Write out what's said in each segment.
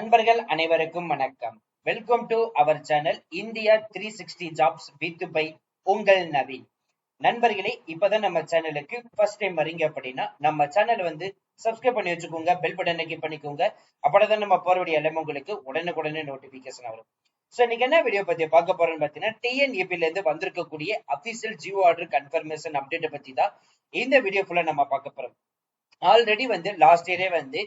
நண்பர்கள் அனைவருக்கும் வணக்கம். Welcome to our channel India three sixty jobs with by உங்கள் நவீன் நண்பர்களே இப்பதான் நம்ம சேனலுக்கு ஃபர்ஸ்ட் டைம் வரீங்க அப்படின்னா நம்ம சேனல் வந்து சப்ஸ்கிரைப் பண்ணி வச்சுக்கோங்க பெல் பட்டனை கிளிக் பண்ணிக்கோங்க. அப்பதான் நம்ம போறக்கூடிய எல்லாமே உங்களுக்கு உடனுக்குடனே நோட்டிபிகேஷன் வரும். சோ இன்னைக்கு என்ன வீடியோ பத்தி பார்க்க போறோம்னு பாத்தீங்கன்னா டிஎன்ஏபில இருந்து வந்திருக்கக்கூடிய official GO order confirmation update பத்தி தான் இந்த வீடியோ ஃபுல்லா நம்ம பார்க்க போறோம். ஆல்ரெடி வந்து லாஸ்ட் இயரே வந்து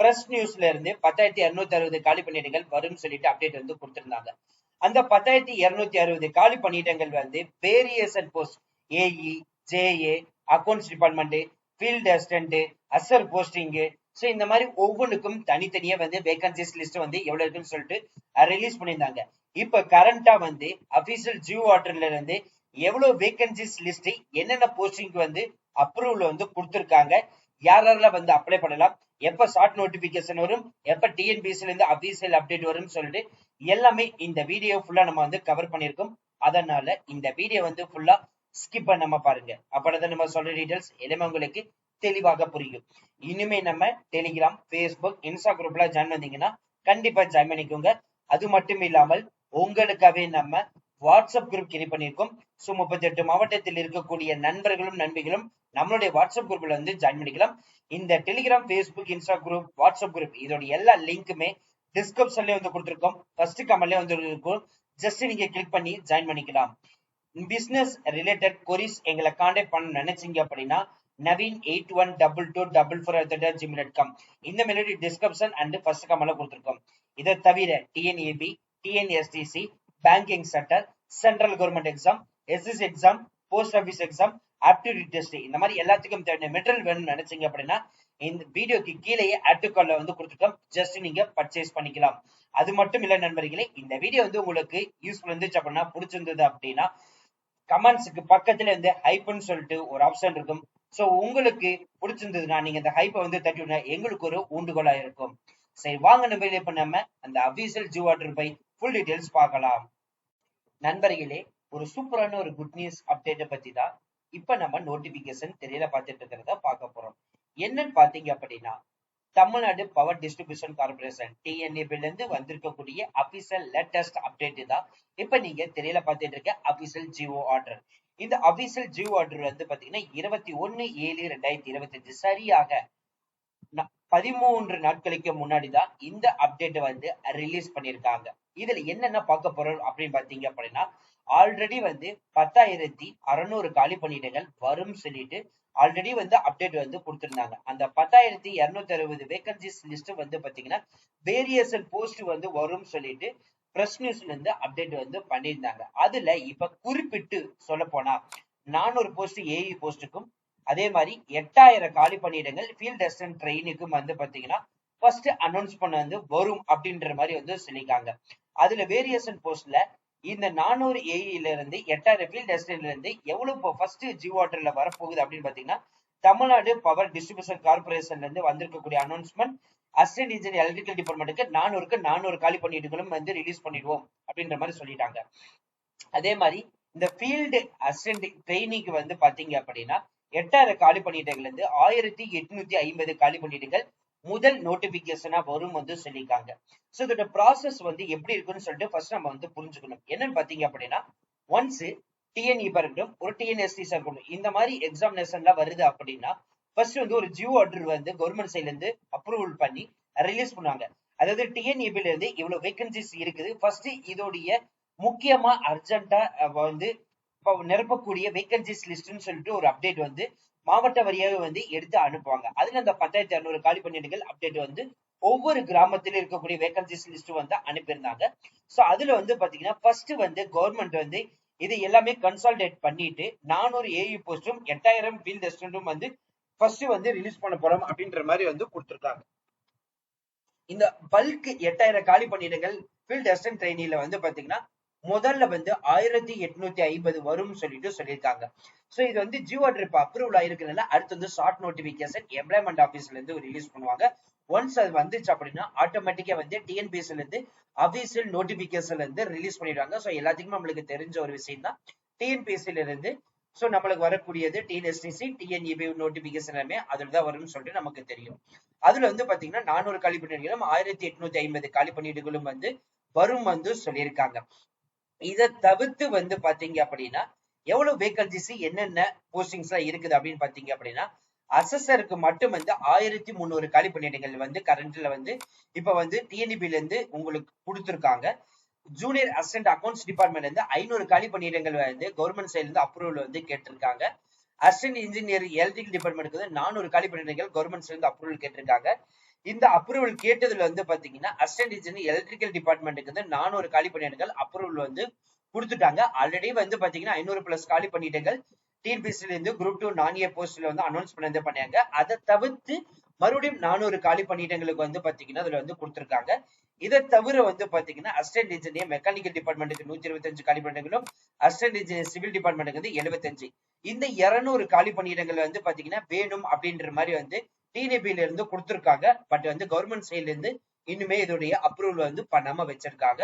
பிரஸ் நியூஸ்ல இருந்து பத்தாயிரத்தி இருநூத்தி அறுபது காலி பணியிடங்கள் வரும் சொல்லிட்டு அப்டேட் வந்து கொடுத்திருந்தாங்க. அந்த பத்தாயிரத்தி இருநூத்தி அறுபது காலி பணியிடங்கள் வந்து variation post AE JA accounts department field assistant அசர் போஸ்டிங் ஸோ இந்த மாதிரி ஒவ்வொன்றுக்கும் தனித்தனியா வந்து வேகன்சிஸ் லிஸ்ட் வந்து எவ்வளவு இருக்குன்னு சொல்லிட்டு ரிலீஸ் பண்ணியிருந்தாங்க. இப்ப கரண்டா வந்து அபிஷியல் ஜியோ ஆர்டர்ல இருந்து எவ்வளவு வேகன்சிஸ் லிஸ்ட் என்னென்ன போஸ்டிங்க்கு வந்து அப்ரூவல் வந்து கொடுத்துருக்காங்க யார் யாரெல்லாம் வந்து அப்ளை பண்ணலாம் எப்ப ஷார்ட் நோட்டிபிகேஷன் வரும் எப்ப டிஎன்பிஎஸ்ல இருந்து அபிசியல் அப்டேட் வரும்னு சொல்லிட்டு எல்லாமே இந்த வீடியோ ஃபுல்லா நம்ம வந்து கவர் பண்ணியிருக்கோம். அதனால இந்த வீடியோ வந்து ஃபுல்லா ஸ்கிப் பண்ணாம பாருங்க. அப்பதான் நம்ம சொல்ற டீடைல்ஸ் எல்லாமே உங்களுக்கு தெளிவாக புரியும். இனிமே நம்ம டெலிகிராம் ஃபேஸ்புக் இன்ஸ்டா குரூப்ல ஜாயின் வந்தீங்கன்னா கண்டிப்பா ஜாயின் பண்ணிக்கோங்க. அது மட்டும் இல்லாமல் உங்களுக்காகவே நம்ம வாட்ஸ்அப் குரூப் கிரியேட் பண்ணியிருக்கோம். ஸோ முப்பத்தி எட்டு மாவட்டத்தில் இருக்கக்கூடிய நண்பர்களும் நண்பிகளும் நம்மளுடைய வாட்ஸ்அப் குரூப்ல வந்து ஜாயின் பண்ணிக்கலாம். இந்த Telegram Facebook Insta group WhatsApp group இதோட எல்லா லிங்க்குமே டிஸ்கிரிப்ஷன்லயே வந்து கொடுத்துருக்கோம். ஃபர்ஸ்ட் கமெண்ட்லயே வந்து இருக்கும். ஜஸ்ட் நீங்க கிளிக் பண்ணி ஜாயின் பண்ணிக்கலாம். பிசினஸ் ரிலேட்டட் கொரிஸ் எங்களை கான்டாக்ட் பண்ண நினைச்சீங்க அப்படின்னா Naveen eight one double two double four Gmail dot com இந்த மெலோடி டிஸ்கிரிப்ஷன் அண்ட் ஃபர்ஸ்ட் கமெண்ட்ல கொடுத்துருக்கோம். இதை தவிர TNEB TNSTC banking centre central government exam SS exam post office exam aptitude test இந்த மாதிரி எல்லாத்துக்கும் தேவையான மெட்டீரியல் வேணும்னு நினைச்சீங்க அப்படின்னா இந்த வீடியோக்கு கீழேயே ஆட்டுக்கால்ல வந்து கொடுத்துருக்கோம். ஜஸ்ட் நீங்க பர்ச்சேஸ் பண்ணிக்கலாம். அது மட்டும் இல்ல நண்பர்களே இந்த வீடியோ வந்து உங்களுக்கு யூஸ்ஃபுல் இருந்துச்சு அப்படின்னா பிடிச்சிருந்தது அப்படின்னா கமெண்ட்ஸுக்கு பக்கத்துல இருந்து ஹைப்னு சொல்லிட்டு ஒரு ஆப்ஷன் இருக்கும். சோ உங்களுக்கு பிடிச்சிருந்ததுன்னா நீங்க இந்த ஹைப்பை வந்து தட்டி விடுங்க எங்களுக்கு ஒரு ஊண்டுகோலா இருக்கும். சரி வாங்க நம்ம இப்ப நம்ம அந்த official GO order by full details பார்க்கலாம். நண்பர்களே ஒரு சூப்பரான ஒரு குட் நியூஸ் அப்டேட்டை பத்தி தான் இப்ப நம்ம நோட்டிபிகேஷன் தெரியல பார்த்துட்டு இருக்கிறத பார்க்க போறோம். என்னன்னு பாத்தீங்க அப்படின்னா தமிழ்நாடு பவர் டிஸ்ட்ரிபியூஷன் கார்பரேஷன் டிஎன்ஏபில இருந்து வந்திருக்கக்கூடிய அபிஷியல் லேட்டஸ்ட் அப்டேட் தான் இப்ப நீங்க தெரியல பார்த்துட்டு இருக்க அபிஷியல் ஜிஓ ஆர்டர் இந்த அபிஷியல் ஜிஓ ஆர்டர் வந்து பாத்தீங்கன்னா இருபத்தி ஒன்னு ஏழு ரெண்டாயிரத்தி இருபத்தி அஞ்சு சரியாக பதிமூன்று நாட்களுக்கு முன்னாடி தான் இந்த அப்டேட் வந்து ரிலீஸ் பண்ணிருக்காங்க இதுல என்னென்ன பார்க்க போறோம் அப்படின்னு பாத்தீங்க அப்படின்னா ஆல்ரெடி வந்து பத்தாயிரத்தி அறுநூறு காலி பணியிடங்கள் வரும் சொல்லிட்டு ஆல்ரெடி வந்து அப்டேட் வந்து கொடுத்திருந்தாங்க. அந்த பத்தாயிரத்தி இருநூத்தி அறுபது வேகன்சிஸ் லிஸ்ட் வந்து பாத்தீங்கன்னா வேரியேஷன் போஸ்ட் வந்து வரும் சொல்லிட்டு பிரஸ் நியூஸ்ல இருந்து அப்டேட் வந்து பண்ணியிருந்தாங்க. அதுல இப்ப குறிப்பிட்டு சொல்ல போனா நானூறு போஸ்ட் ஏஇ போஸ்ட்டுக்கும் அதே மாதிரி எட்டாயிரம் காலி பணியிடங்கள் ஃபீல்ட் அசிஸ்டன்ட் ட்ரெயினுக்கும் வந்து பாத்தீங்கன்னா ஃபர்ஸ்ட் அனௌன்ஸ் பண்ண வந்து வரும் அப்படின்ற மாதிரி வந்து சொல்லியிருக்காங்க. அதுல வேரியேஷன் போஸ்ட்ல இந்த நானூறு ஏஇல இருந்து எட்டாயிரம் ஃபீல்ட் அசிஸ்டன்ட்ல இருந்து எவ்வளவு இப்போ ஃபர்ஸ்ட் ஜி வாட்டர்ல வரப்போகுது அப்படின்னு பாத்தீங்கன்னா தமிழ்நாடு பவர் டிஸ்ட்ரிபியூஷன் கார்பரேஷன்ல இருந்து வந்திருக்கக்கூடிய அனௌன்ஸ்மெண்ட் அசிஸ்டன்ட் இன்ஜினியர் எலக்ட்ரிக்கல் டிபார்ட்மெண்ட்டுக்கு நானூறுக்கு நானூறு காலி பண்ணிட்டுகளும் வந்து ரிலீஸ் பண்ணிடுவோம் அப்படின்ற மாதிரி சொல்லிட்டாங்க. அதே மாதிரி இந்த ஃபீல்டு அசிஸ்டன்ட் ட்ரெயினிங்க்கு வந்து பாத்தீங்க அப்படின்னா எட்டாயிரம் காலி பணியிடங்கள் இருந்து ஆயிரத்தி எட்நூத்தி ஐம்பது காலி பணியிடங்கள் முதல் நோட்டிபிகேஷனா வரும் வந்து சொல்லியிருக்காங்க. சோ இதோட ப்ராசஸ் வந்து எப்படி இருக்குன்னு சொல்லிட்டு ஃபர்ஸ்ட் நம்ம வந்து புரிஞ்சுக்கணும். என்னன்னு பாத்தீங்க அப்படின்னா ஒன்ஸ் டிஎன்இ இருக்கட்டும் ஒரு டிஎன்எஸ்டிஸா இருக்கட்டும் இந்த மாதிரி எக்ஸாமினேஷன்லாம் வருது அப்படின்னா ஃபர்ஸ்ட் வந்து ஒரு ஜியோ ஆர்டர் வந்து கவர்மெண்ட் சைட்ல இருந்து அப்ரூவல் பண்ணி ரிலீஸ் பண்ணுவாங்க. அதாவது டிஎன்இபில இருந்து இவ்வளவு வேகன்சிஸ் இருக்குது. ஃபர்ஸ்ட் இதோடைய முக்கியமா அர்ஜென்ட்டா வந்து நிரப்பக்கூடிய வேகன்சிஸ் லிஸ்ட்னு சொல்லிட்டு ஒரு அப்டேட் வந்து மாவட்ட வரியாக வந்து எடுத்து அனுப்புவாங்க. அதுல அந்த பத்தாயிரத்தி அறுநூறு காலி பணியிடங்கள் அப்டேட் வந்து ஒவ்வொரு கிராமத்திலும் இருக்கக்கூடிய வேகன்சிஸ் லிஸ்ட் வந்து அனுப்பியிருந்தாங்க. சோ அதுல வந்து பாத்தீங்கன்னா ஃபர்ஸ்ட் வந்து கவர்மெண்ட் வந்து இது எல்லாமே கன்சால்டேட் பண்ணிட்டு நானூறு ஏஇ போஸ்டும் எட்டாயிரம் ஃபீல்ட் அசிஸ்டன்டும் வந்து ஃபர்ஸ்ட் வந்து ரிலீஸ் பண்ண போறோம் அப்படின்ற மாதிரி வந்து கொடுத்துருக்காங்க. இந்த பல்க் எட்டாயிரம் காலி பணியிடங்கள் ஃபீல்ட் அசிஸ்டன்ட் ட்ரைனில வந்து பாத்தீங்கன்னா முதல்ல வந்து ஆயிரத்தி எட்நூத்தி ஐம்பது வரும்னு சொல்லிட்டு சொல்லியிருக்காங்க. சோ இது வந்து ஜியோ ட்ரிப் அப்ரூவல் ஆயிருக்கிறதுனால அடுத்து வந்து ஷார்ட் நோட்டிபிகேஷன் எம்ப்ளாய்மெண்ட் ஆஃபீஸ்ல இருந்து ரிலீஸ் பண்ணுவாங்க. ஒன்ஸ் அது வந்துச்சு அப்படின்னா ஆட்டோமேட்டிக்கா வந்து டிஎன்பிஎஸ்ல இருந்து அபிஷியல் நோட்டிபிகேஷன்ல இருந்து ரிலீஸ் பண்ணிடுவாங்க. சோ எல்லாத்துக்குமே நம்மளுக்கு தெரிஞ்ச ஒரு விஷயம் தான் டிஎன்பிஎஸ்சில இருந்து சோ நம்மளுக்கு வரக்கூடியது டிஎன்எஸ்டிசி டிஎன்இபி நோட்டிபிகேஷன் எல்லாமே அதுல தான் வரும்னு சொல்லிட்டு நமக்கு தெரியும். அதுல வந்து பாத்தீங்கன்னா நானூறு காலி பணியிடங்களும் ஆயிரத்தி எட்நூத்தி ஐம்பது காலி பணியிடங்களும் வந்து வரும் வந்து சொல்லியிருக்காங்க. இதை தவிர்த்து வந்து பாத்தீங்க அப்படின்னா எவ்வளவு வேக்கன்சிஸ் என்னென்ன போஸ்டிங்ஸ் எல்லாம் இருக்குது அப்படின்னு பாத்தீங்க அப்படின்னா அசஸருக்கு மட்டும் வந்து ஆயிரத்தி முந்நூறு காலி பணியிடங்கள் வந்து கரண்ட்ல வந்து இப்ப வந்து டிஎன்பில இருந்து உங்களுக்கு கொடுத்துருக்காங்க. ஜூனியர் அசிஸ்டன்ட் அக்கௌண்ட்ஸ் டிபார்ட்மெண்ட்ல இருந்து ஐநூறு காலி பணியிடங்கள் வந்து கவர்மெண்ட் சைட்ல இருந்து அப்ரூவல் வந்து கேட்டிருக்காங்க. அசிஸ்டன்ட் இன்ஜினியர் எலக்ட்ரிக்கல் டிபார்ட்மெண்ட்டுக்கு வந்து நானூறு காலி பணியிடங்கள் கவர்மெண்ட் சைட்ல இருந்து அப்ரூவல் கேட்டிருக்காங்க. இந்த அப்ரூவல் கேட்டதுல வந்து பாத்தீங்கன்னா அசிஸ்டன்ட் இன்ஜினியர் எலக்ட்ரிக்கல் டிபார்ட்மெண்ட்டுக்கு வந்து நானூறு காலி பணியிடங்கள் அப்ரூவல் வந்து கொடுத்துட்டாங்க. ஆல்ரெடி வந்து பாத்தீங்கன்னா ஐநூறு பிளஸ் காலி பணியிடங்கள் டிஎன்பிசில இருந்து குரூப் டூ நான் ஏ போஸ்ட்ல வந்து அனௌன்ஸ் பண்ணி பண்ணாங்க அதை தவிர்த்து மறுபடியும் நானூறு காலி பணியிடங்களுக்கு வந்து பாத்தீங்கன்னா அதுல வந்து கொடுத்துருக்காங்க. இதை தவிர வந்து பாத்தீங்கன்னா அசிஸ்டன்ட் இன்ஜினியர் மெக்கானிக்கல் டிபார்ட்மெண்ட்டுக்கு நூத்தி இருபத்தஞ்சு காலி பணியிடங்களும் அசிஸ்டன்ட் இன்ஜினியர் சிவில் டிபார்ட்மெண்ட்டுக்கு வந்து எழுபத்தஞ்சு. இந்த இருநூறு காலி பணியிடங்கள் வந்து பாத்தீங்கன்னா வேணும் அப்படின்ற மாதிரி வந்து டிடிபில இருந்து கொடுத்துருக்காங்க. பட் வந்து கவர்மெண்ட் சைட்ல இருந்து இன்னுமே இதோடைய அப்ரூவல் வந்து பண்ணாம வச்சிருக்காங்க.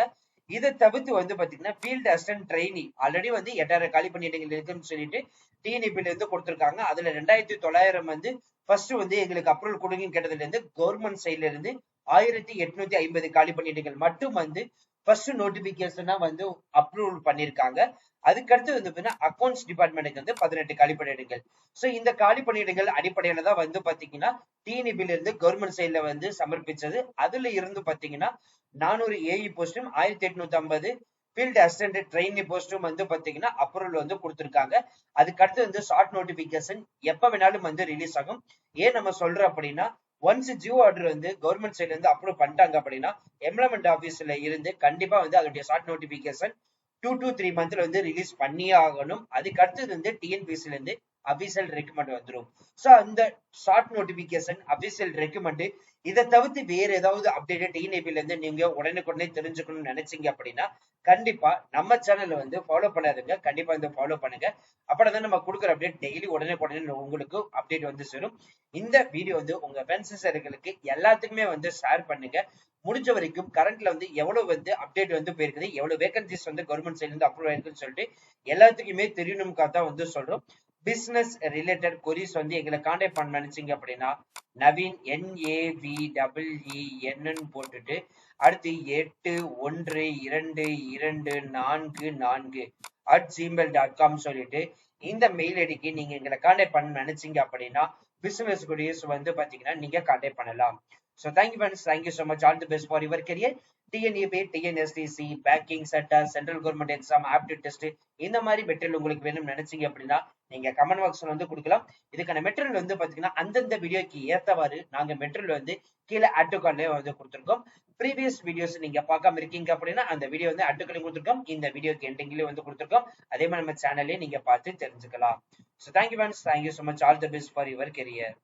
இதை தவிர்த்து வந்து பாத்தீங்கன்னா ஃபீல்டு அசிஸ்டன்ட் ட்ரைனி ஆல்ரெடி வந்து எட்டாயிரம் காலி பணியிடங்கள் இருக்குன்னு சொல்லிட்டு டிஎன்இபில இருந்து கொடுத்துருக்காங்க. அதுல ரெண்டாயிரத்தி தொள்ளாயிரம் வந்து ஃபர்ஸ்ட் வந்து எங்களுக்கு அப்ரூவல் கொடுங்கன்னு கேட்டதுல இருந்து கவர்மெண்ட் சைட்ல இருந்து ஆயிரத்தி எட்நூத்தி ஐம்பது காலி பணியிடங்கள் மட்டும் வந்து ஃபர்ஸ்ட் நோட்டிபிகேஷனா வந்து அப்ரூவல் பண்ணிருக்காங்க. அதுக்கடுத்து வந்து பாத்தீங்கன்னா அக்கௌண்ட்ஸ் டிபார்ட்மெண்ட்டுக்கு வந்து பதினெட்டு காலி பணியிடங்கள் சோ இந்த காலி பணியிடங்கள் அடிப்படையில தான் வந்து பாத்தீங்கன்னா டிஎன்பில இருந்து கவர்மெண்ட் சைட்ல வந்து சமர்ப்பிச்சது. அதுல இருந்து பாத்தீங்கன்னா நானூறு ஏஇ போஸ்டும் ஆயிரத்தி எட்நூத்தி ஐம்பது ஃபீல்டு அசிஸ்டன்ட் ட்ரெயினி போஸ்டும் வந்து பாத்தீங்கன்னா அப்ரூவல் வந்து கொடுத்துருக்காங்க. அதுக்கடுத்து வந்து ஷார்ட் நோட்டிபிகேஷன் எப்ப வேணாலும் வந்து ரிலீஸ் ஆகும். ஏன் நம்ம சொல்றோம் அப்படின்னா ஒன்ஸ் ஜியோ ஆர்டர் வந்து கவர்மெண்ட் சைட்ல இருந்து அப்ரூவ் பண்ணிட்டாங்க அப்படின்னா எம்ப்ளாய்மெண்ட் ஆபீஸ்ல இருந்து கண்டிப்பா வந்து அதோடைய short notification two to three மந்த்ல வந்து ரிலீஸ் பண்ணியே ஆகணும். அதுக்கு அடுத்தது வந்து டிஎன்பிசில இருந்து அபிஷியல் ரெக்கமெண்ட் வந்துடும் சோ அந்த ஷார்ட் நோட்டிபிகேஷன் அபிஷியல் ரெக்கமெண்ட் இதை தவிர்த்து வேற ஏதாவது அப்டேட் டிஎன்ஏபில இருந்து நீங்க உடனுக்குடனே தெரிஞ்சுக்கணும்னு நினைச்சீங்க அப்படின்னா கண்டிப்பா நம்ம சேனல்ல வந்து ஃபாலோ பண்ணாதுங்க. கண்டிப்பா வந்து ஃபாலோ பண்ணுங்க. அப்பதான் நம்ம கொடுக்குற அப்டேட் டெய்லி உடனே உடனே உங்களுக்கு அப்டேட் வந்து சேரும் இந்த வீடியோ வந்து உங்க ஃப்ரெண்ட்ஸ் சர்க்கிளுக்கு எல்லாத்துக்குமே வந்து ஷேர் பண்ணுங்க. முடிஞ்ச வரைக்கும் கரண்ட்ல வந்து எவ்வளவு வந்து அப்டேட் வந்து போயிருக்குது எவ்வளவு வேகன்சிஸ் வந்து கவர்மெண்ட் சைட்ல இருந்து அப்ரூவ் ஆயிருக்குன்னு சொல்லிட்டு எல்லாத்துக்குமே தெரியணும்க்காக தான் வந்து சொல்றோம். பிஸ்னஸ் ரிலேட்டட் கொரிஸ் வந்து எங்களை கான்டாக்ட் பண்ண நினைச்சீங்க அப்படின்னா நவீன் என்ஏவி டபிள் என்னன்னு போட்டுட்டு அடுத்து எட்டு ஒன்று இரண்டு இரண்டு நான்கு நான்கு அட் ஜிமெயில் டாட் காம் சொல்லிட்டு இந்த மெயில் ஐடிக்கு நீங்க எங்களை கான்டாக்ட் பண்ண நினைச்சீங்க அப்படின்னா பிசினஸ் கொரியர்ஸ் வந்து பாத்தீங்கன்னா நீங்க கான்டாக்ட் பண்ணலாம். So thank you friends thank you so much all the best for your career TNEB TNSTC banking centre central government exam aptitude test இந்த மாதிரி மெட்டீரியல் உங்களுக்கு வேணும்னு நினைச்சீங்க அப்படின்னா நீங்க கமெண்ட் பாக்ஸ்ல வந்து கொடுக்கலாம். இதுக்கான மெட்டீரியல் வந்து பாத்தீங்கன்னா அந்தந்த வீடியோக்கு ஏத்தவாறு நாங்க மெட்டீரியல் வந்து கீழே ஆட்டுக்கால்லே வந்து கொடுத்துருக்கோம். ப்ரீவியஸ் வீடியோஸ் நீங்க பார்க்காம இருக்கீங்க அப்படின்னா அந்த வீடியோ வந்து அட்டுக்கலையும் கொடுத்துருக்கோம். இந்த வீடியோக்கு எண்டிங்லயும் வந்து கொடுத்துருக்கோம். அதே மாதிரி நம்ம சேனல்லையும் நீங்க பார்த்து தெரிஞ்சுக்கலாம். So thank you friends thank you so much all the best for your career